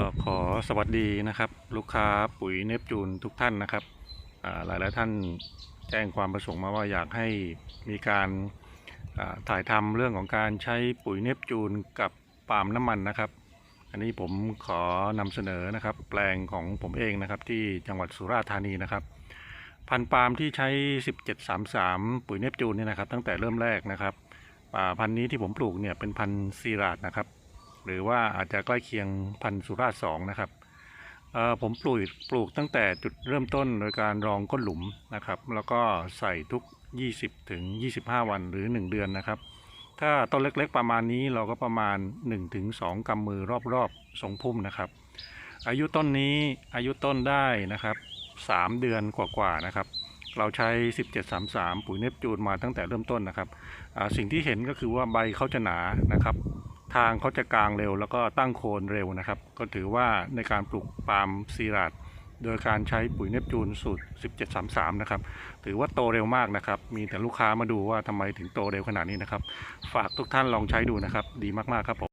ก็ขอสวัสดีนะครับ ลูกค้าปุ๋ยเนปจูนทุกท่านนะครับหลายหลายท่านแจ้งความประสงค์มาว่าอยากให้มีการถ่ายทำเรื่องของการใช้ปุ๋ยเนปจูนกับปาล์มน้ำมันนะครับ อันนี้ผมขอนำเสนอนะครับ แปลงของผมเองนะครับที่จังหวัดสุราษฎร์ธานีนะครับ พันปาล์มที่ใช้ 1733 ปุ๋ยเนปจูนเนี่ยนะครับ ตั้งแต่เริ่มแรกนะครับพันนี้ที่ผมปลูกเนี่ยเป็นพันซีราดนะครับ หรือว่าอาจจะใกล้เคียงพันธุ์สุราษฎร์สองนะครับผมปลูกปลูกตั้งแต่จุดเริ่มต้นโดยการรองก้นหลุมนะครับ แล้วก็ใส่ทุก 20 ถึง 25 วันหรือ 1 เดือนนะครับ ถ้าต้นเล็กๆประมาณนี้เราก็ประมาณ 1-2ถึง2กำมือรอบๆทรงพุ่มนะครับ อายุต้นนี้อายุต้นได้นะครับ 3 เดือนกว่าๆนะครับ เราใช้ 1733 ปุ๋ยเนปจูนมาตั้งแต่เริ่มต้นนะครับ สิ่งที่เห็นก็คือว่าใบเขาจะหนานะครับ ทางเขาจะกลางเร็วแล้วก็ตั้งโคนเร็วนะครับ ก็ถือว่าในการปลูกปาล์มซีราดโดยการใช้ปุ๋ยเนปจูนสูตร 1733 นะครับ ถือว่าโตเร็วมากนะครับ มีแต่ลูกค้ามาดูว่าทำไมถึงโตเร็วขนาดนี้นะครับ ฝากทุกท่านลองใช้ดูนะครับ ดีมาก ๆ ครับผม